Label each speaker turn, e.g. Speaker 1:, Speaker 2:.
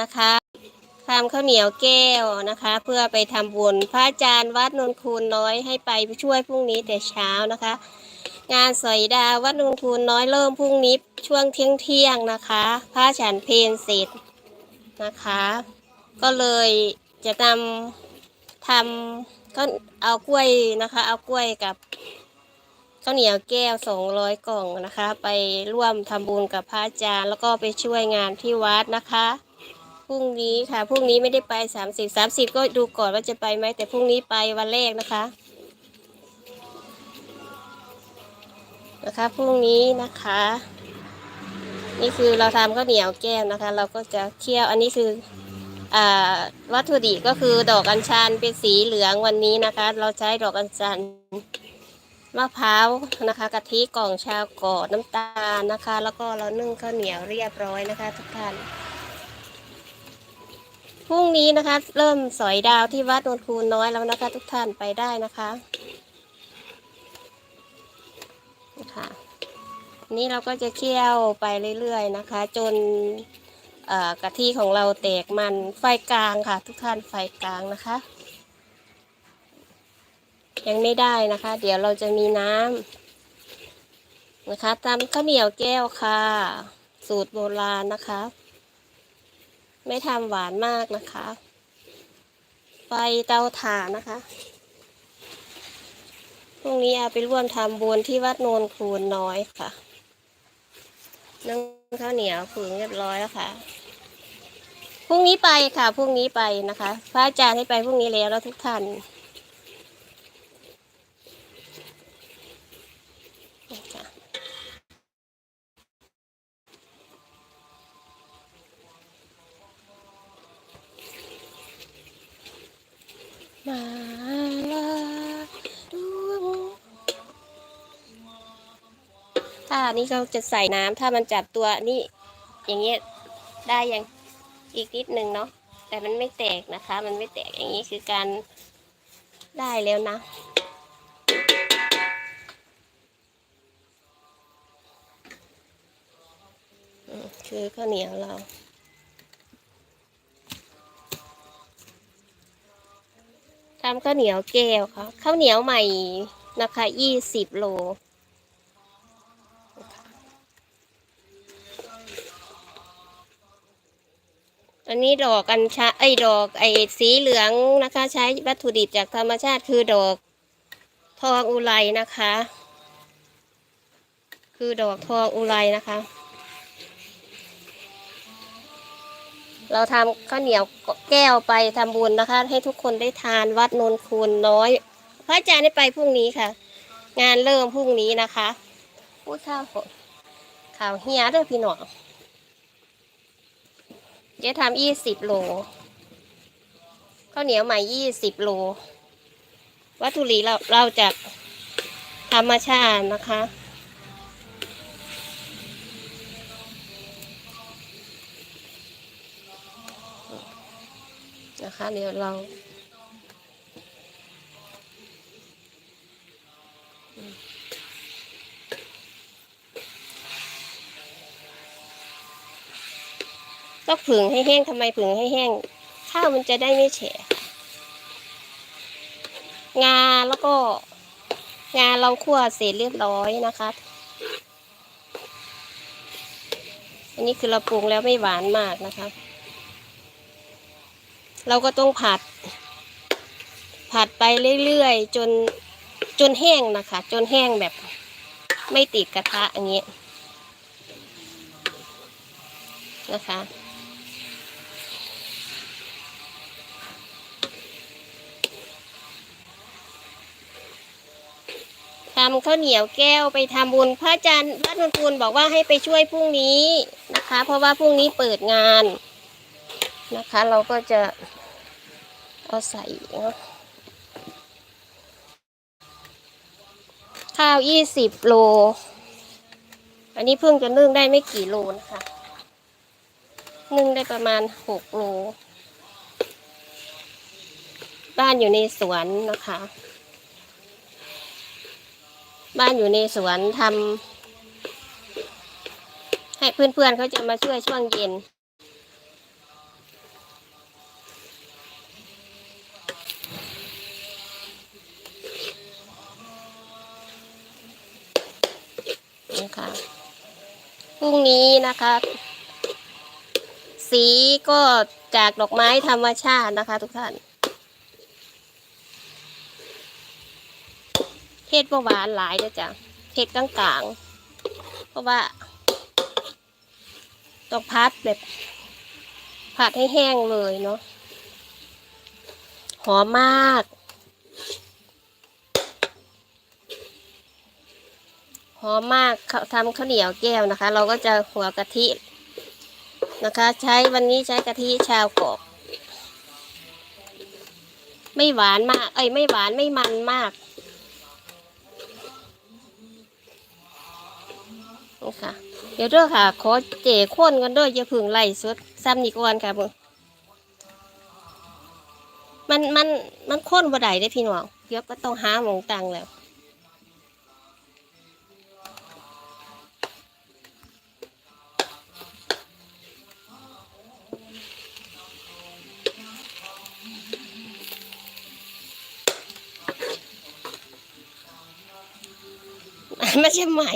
Speaker 1: นะคะ ทำข้าวเหนียวแก้วนะคะ เพื่อไปทำบุญพระอาจารย์วัดนนคูนน้อยให้ไปช่วยพรุ่งนี้แต่เช้านะคะ งานสอยดาวัดนนคูนน้อยเริ่มพรุ่งนี้ช่วงเที่ยงเที่ยงนะคะพระฉันเพลเสร็จนะคะ ก็เลยจะนำทำก็เอากล้วยนะคะ เอากล้วยกับข้าวเหนียวแก้วสองร้อยกล่องนะคะ ไปร่วมทำบุญกับพระอาจารย์ แล้วก็ไปช่วยงานที่วัดนะคะ พรุ่งนี้ค่ะพรุ่งนี้ไม่ได้ไปสามสิบสามสิบก็ดูก่อนว่าจะไปไหมแต่พรุ่งนี้ไปวันแรกนะคะนะคะพรุ่งนี้นะคะ นี่คือเราทำข้าวเหนียวแก้วนะคะ เราก็จะเคี่ยวอันนี้คืออ่าวัตถุดิบก็คือดอกอัญชันเป็นสีเหลืองวันนี้นะคะ เราใช้ดอกอัญชันมะพร้าวนะคะกะทิกล่องชาวกอดน้ำตาลนะคะ แล้วก็เรานึ่งข้าวเหนียวเรียบร้อยนะคะ ทุกท่าน พรุ่งนี้นะคะ เริ่มสอยดาวที่วัดนนคูน้อยแล้วนะคะ ทุกท่านไปได้นะคะนะคะนี่เราก็จะเคี่ยวไปเรื่อยๆนะคะ จนกะทิของเราแตกมันไฟกลางค่ะ ทุกท่านไฟกลางนะคะ ยังไม่ได้นะคะ เดี๋ยวเราจะมีน้ำนะคะตำข้าวเหนียวแก้วค่ะ สูตรโบราณนะคะ ไม่ทำหวานมากนะคะ ไปเตาถ่านนะคะพรุ่งนี้อาไปร่วมทำบุญที่วัดโนนคูนน้อยค่ะนึ่งข้าวเหนียวผึ่งเรียบร้อยแล้วค่ะพรุ่งนี้ไปค่ะพรุ่งนี้ไปนะคะ พระอาจารย์ให้ไปพรุ่งนี้แล้วแล้วทุกท่าน มาลาดวงถ้าอันนี้เราจะใส่น้ำถ้ามันจับตัวนี่อย่างเงี้ยได้ยังอีกนิดนึงเนาะแต่มันไม่แตกนะคะ มันไม่แตกอย่างนี้คือการได้แล้วนะ คือข้าวเหนียวเรา ทำข้าวเหนียวแก้วค่ะข้าวเหนียวใหม่นะคะยี่สิบโลอันนี้ดอกกัญชาไอ้ยดอกไอ้สีเหลืองนะคะ ใช้วัตถุดิบจากธรรมชาติคือดอกทองอุไรนะคะ คือดอกทองอุไรนะคะ เราทำข้าวเหนียวแก้วไปทำบุญนะคะ ให้ทุกคนได้ทานวัดนนคูนน้อย พระอาจารย์ได้ไปพรุ่งนี้ค่ะ งานเริ่มพรุ่งนี้นะคะอุ้ยข้าวฝนข่าวเฮียเด้อพี่หนองเจ๊ทำยี่สิบโลข้าวเหนียวใหม่ยี่สิบโล วัตถุดิบเราเราจากธรรมชาตินะคะ นะคะ เดี๋ยวเราต้องผึ่งให้แห้งทำไมผึ่งให้แห้ง ข้าวมันจะได้ไม่แฉะงาแล้วก็งาเราคั่วเสร็จเรียบร้อยนะคะ อันนี้คือเราปรุงแล้วไม่หวานมากนะคะ เราก็ต้องผัด ผัดไปเรื่อยๆ จนจนแห้งนะคะ จนแห้งแบบไม่ติดกระทะอย่างเงี้ยนะคะ ทำข้าวเหนียวแก้วไปทำบุญพระอาจารย์วัดนนทูลบอกว่าให้ไปช่วยพรุ่งนี้นะคะ เพราะว่าพรุ่งนี้เปิดงานนะคะ เราก็จะ เอาใส่เนาะข้าวยี่สิบโล อันนี้เพิ่งจะนึ่งได้ไม่กี่โลนะคะ นึ่งได้ประมาณหกโล บ้านอยู่ในสวนนะคะ บ้านอยู่ในสวนทำให้เพื่อนๆเขาจะมาช่วยช่วงเย็น นะคะพรุ่งนี้นะคะ สีก็จากดอกไม้ธรรมชาตินะคะ ทุกท่านเทศประหวานหลายนะจ๊ะเทศกลางๆ เพราะว่าต้องพัดแบบผัดให้แห้งเลยเนาะหอมมาก หอมมากเขาทำข้าวเหนียวแก้วนะคะ เราก็จะหัวกะทินะคะ ใช้วันนี้ใช้กะทิชาวกบไม่หวานมาก เอ้ยไม่หวานไม่มันมากนี่ค่ะ เดี๋ยวด้อค่ะ ขอเจ๋ข้นกันด้วยอย่าพึ่งไล่สุดซ้ำนีก่อนค่ะมึงมันมันมันข้นบ่ได้ได้พี่น้องเดี๋ยวก็ต้องหาหมองตังแล้ว ไม่ใช่ใหม่